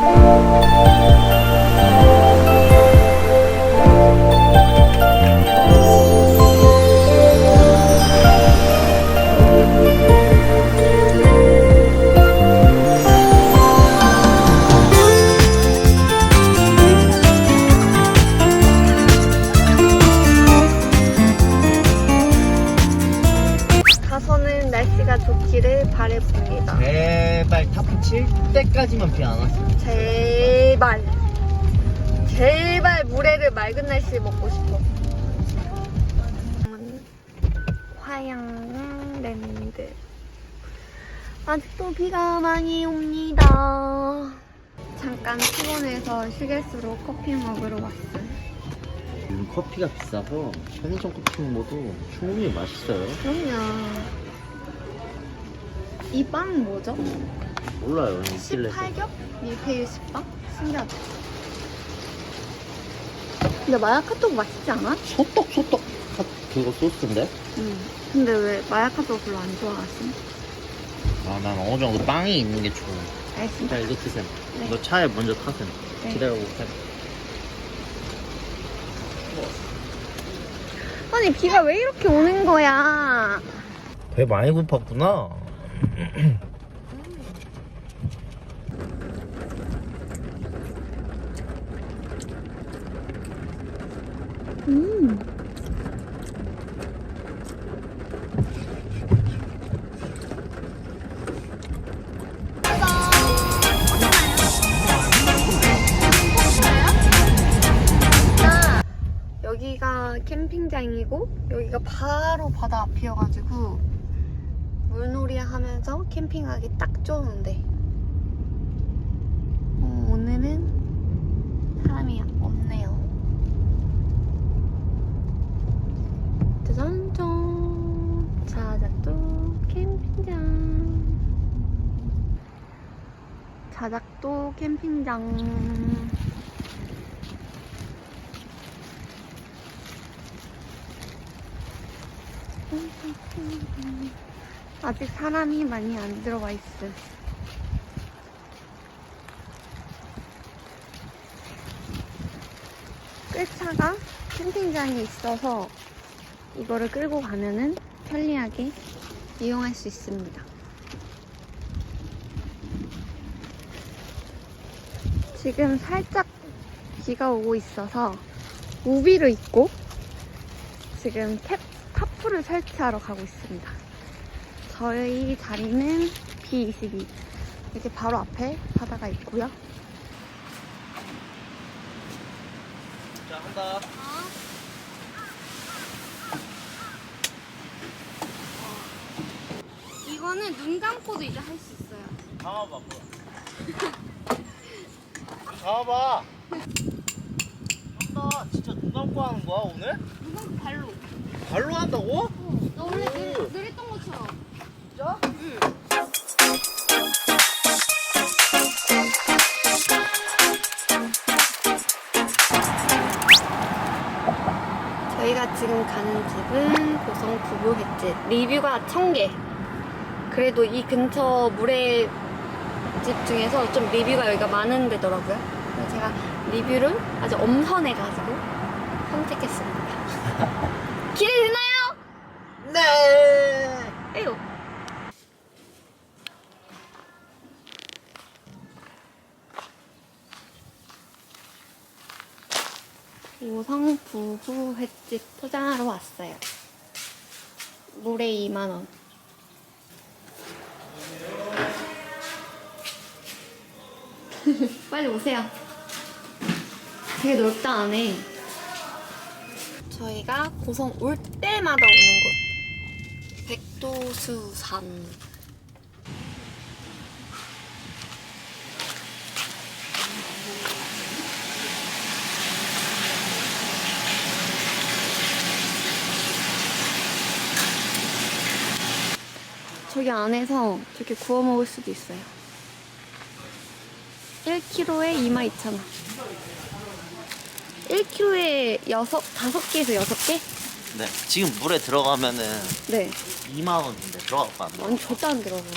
가 좋기를 바래봅니다. 제발 타프 칠 때까지만 비 안 왔으면 제발. 제발 물회를 맑은 날씨에 먹고 싶어. 화양랜드. 아직도 비가 많이 옵니다. 잠깐 피곤해서 휴게소로 커피 먹으러 왔어요. 요즘 커피가 비싸서 편의점 커피 먹어도 충분히 맛있어요. 그럼요 이 빵 뭐죠? 몰라요 있길래 18겹? 밀푀유 10빵? 신기하다 근데 마야카토 맛있지 않아? 소떡 소떡 카- 그거 소스인데? 응. 근데 왜 마야카토 별로 안 좋아하시? 아난 어느 정도 빵이 있는 게 좋아 알겠습니다. 자 이거 드세요 네. 너 차에 먼저 타세요 네. 기다려보세요 아니 비가 왜 이렇게 오는 거야? 배 많이 고팠구나 음. 여기가 캠핑장이고 여기가 바로 바다 앞이어가지고 물놀이 하면서 캠핑하기 딱 좋은데. 어, 오늘은 사람이 없네요. 짜잔짠. 자작도 캠핑장. 자작도 캠핑장 아직 사람이 많이 안 들어와 있어요. 끌차가 캠핑장에 있어서 이거를 끌고 가면은 편리하게 이용할 수 있습니다. 지금 살짝 비가 오고 있어서 우비를 입고 지금 캡, 카풀을 설치하러 가고 있습니다. 저희 자리는 B22. 이렇게 바로 앞에 바다가 있고요. 자 한다 이거는 눈 감고도 이제 할 수 있어요. 잡아봐 뭐 잡아봐 한다 진짜 눈 감고 하는 거야 오늘? 눈 감고 발로. 발로 한다고? 리뷰가 1000개. 그래도 이 근처 물회 집 중에서 좀 리뷰가 여기가 많은 데더라고요. 그래서 제가 리뷰를 아주 엄선해가지고 선택했습니다. 기대되나요? 네 에요. 고성 부부 횟집 포장하러 왔어요. 물에 2만원. 빨리 오세요. 되게 넓다 안에. 저희가 고성 올 때마다 오는 곳. 백도수산. 저기 안에서 저렇게 구워 먹을 수도 있어요. 1kg에 22,000원. 1kg에 6, 5개에서 6개? 네, 지금 물에 들어가면은 네. 2만 원인데 들어갈 거안 아니, 절대 안 들어가요.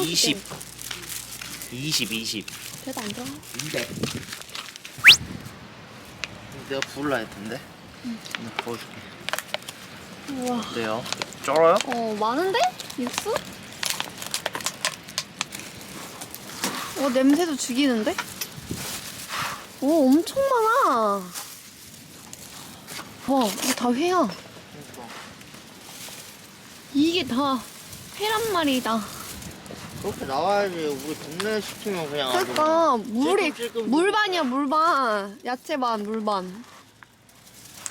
20. 20, 20. 그래도 안 들어가. 근데 내가 부을라 했던데 응. 보여줄게 우와. 어때요? 쩔어요? 어, 많은데? 육수? 어, 냄새도 죽이는데? 오, 엄청 많아. 와, 이게 다 회야. 이게 다 회란 말이다. 그렇게 나와야지 우리 동네 시키면 그냥 아주 그러니까 물이 찔끔찔끔 물반이야 물반. 야채 반 물반.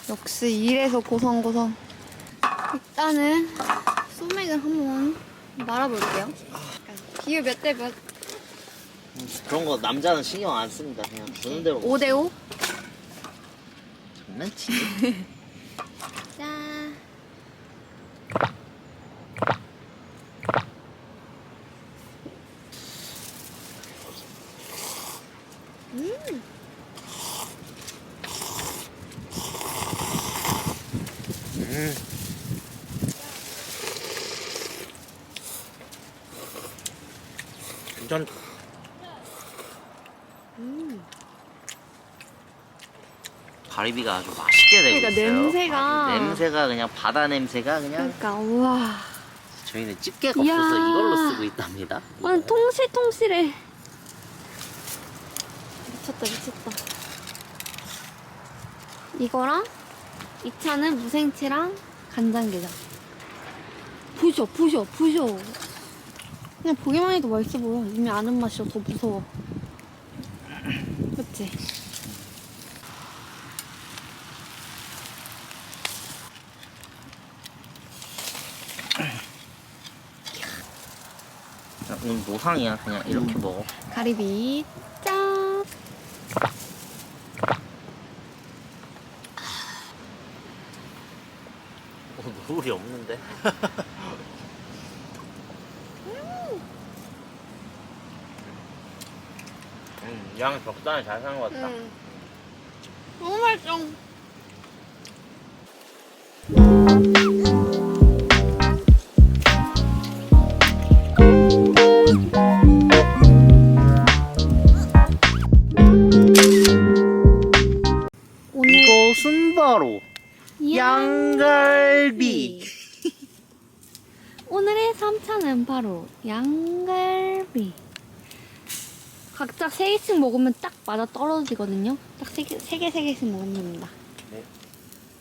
역시 이래서 고성고성. 일단은 소맥을 한번 말아볼게요. 비율 몇 대 몇? 그런 거 남자는 신경 안 씁니다 그냥 주는 대로 5 대 5? 장난치지 짠. 음. 음. 괜찮 음. 가리비가 아주 맛있게 되고 그러니까 있어요 냄새가- 아주 냄새가 그냥 바다 냄새가 그냥 그러니까 우와. 저희는 집게가 이야. 없어서 이걸로 쓰고 있답니다 완 통실통실해. 미쳤다 미쳤다. 이거랑 이 차는 무생채랑 간장게장. 부셔 부셔 부셔. 그냥 보기만 해도 맛있어 보여. 이미 아는 맛이라 더 무서워. 그치? 자, 오늘 노상이야 그냥 이렇게 음. 먹어 가리비 짠. 어, 노을이 없는데 양 적당히 잘 사는 것 같다 응. 너무 맛있어. 오늘 이것은 바로 양갈비 오늘의 3차는 바로 양갈비. 각자 3개씩 먹으면 딱 맞아 떨어지거든요. 딱 3개, 3개, 3개씩 먹으면 됩니다. 네.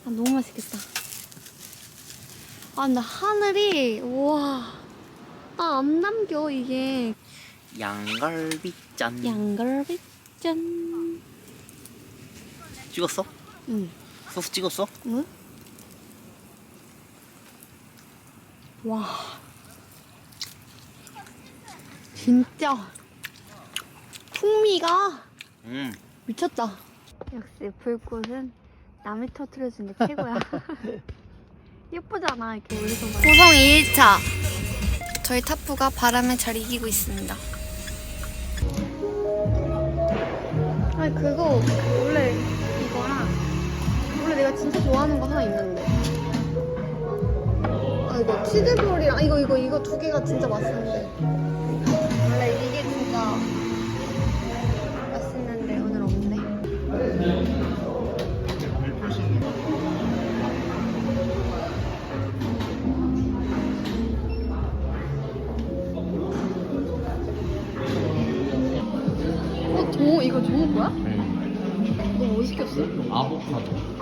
아, 너무 맛있겠다. 아, 근데 하늘이, 우와. 아, 안 남겨, 이게. 양갈비 짠 양갈비 짠. 찍었어? 응. 소스 찍었어? 응? 와. 진짜. 풍미가 음 미쳤다. 역시 불꽃은 남이 터트려주는 게 최고야. 예쁘잖아, 이렇게 올려서 고성 2일차. 저희 타프가 바람을 잘 이기고 있습니다. 아니, 그거, 원래 이거랑, 원래 내가 진짜 좋아하는 거 하나 있는데. 아, 이거 치즈볼이랑, 이거, 이거, 이거 두 개가 진짜 맛있는데. 원래 이게 진짜 어, 조, 이거 좋은 거야? 음. 너뭐 시켰어? 아보카도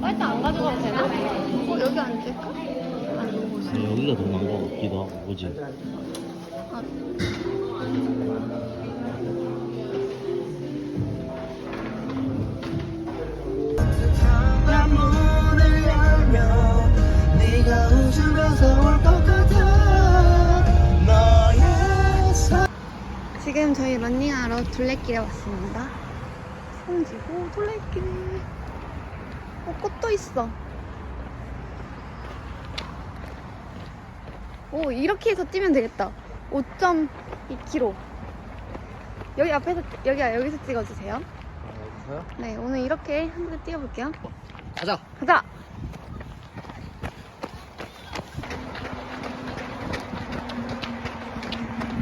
빨대 안 가져가도 되나? 어, 여기 앉을까? 아니, 이거 무슨. 아, 여기가 더 나은 것 같기도 하고 그지? 아, 지금 저희 런닝하러 둘레길에 왔습니다. 성지고 둘레길. 어, 꽃도 있어. 오, 이렇게 해서 뛰면 되겠다. 5.2km. 여기 앞에서, 여기, 여기서 찍어주세요. 여기서요? 네, 오늘 이렇게 한 번 뛰어볼게요. 가자 가자!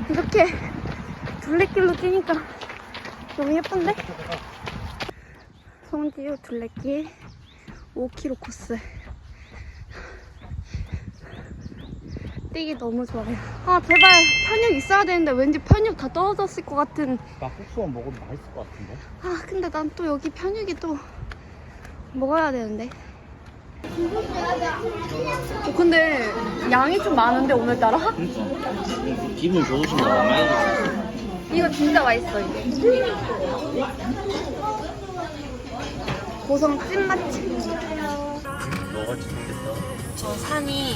이렇게 둘레길로 뛰니까 너무 예쁜데? 성지유 둘레길 5km 코스. 뛰기 너무 좋아요. 아 제발 편육 있어야 되는데 왠지 편육 다 떨어졌을 것 같은. 막국수만 먹으면 맛있을 것 같은데? 아 근데 난 또 여기 편육이 또 먹어야 되는데. 어, 근데 양이 좀 많은데 오늘따라? 그러니까 기분 좋으신가 봐 많이 드세요. 이거 진짜 맛있어 이게. 고성 찐맛집. 뭐가 재밌겠다 저 산이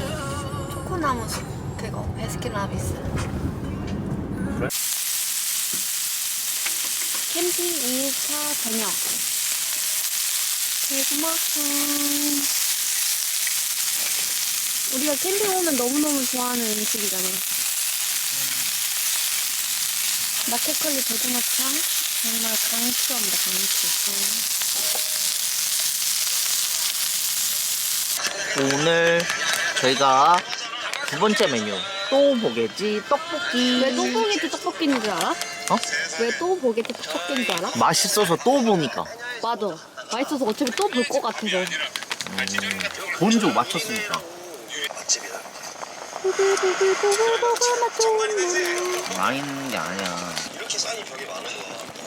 초코나무 숲 그거 베스킨라빈스. 그래? 캠핑 2차 저녁. 대구마탕. 우리가 캠핑 오면 너무너무 좋아하는 음식이잖아. 마켓컬리 대구마탕. 정말 강추합니다, 강추. 오늘 저희가 두 번째 메뉴 또 보겠지 떡볶이 왜 또 보게티 떡볶이인 줄 알아? 어? 왜 또 보게티 떡볶이인 줄 알아? 맛있어서 또 보니까 맞아. 맛있어서 어차피 또 볼 것 같아서. 본조 맞췄으니까 많이 있는 게 아니야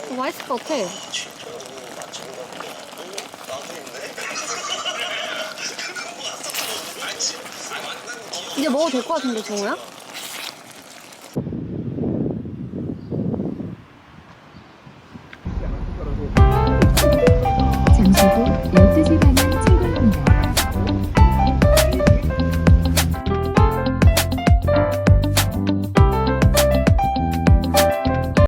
어, 맛있을 것 같아. 이제 먹어도 될 것 같은데, 정우야?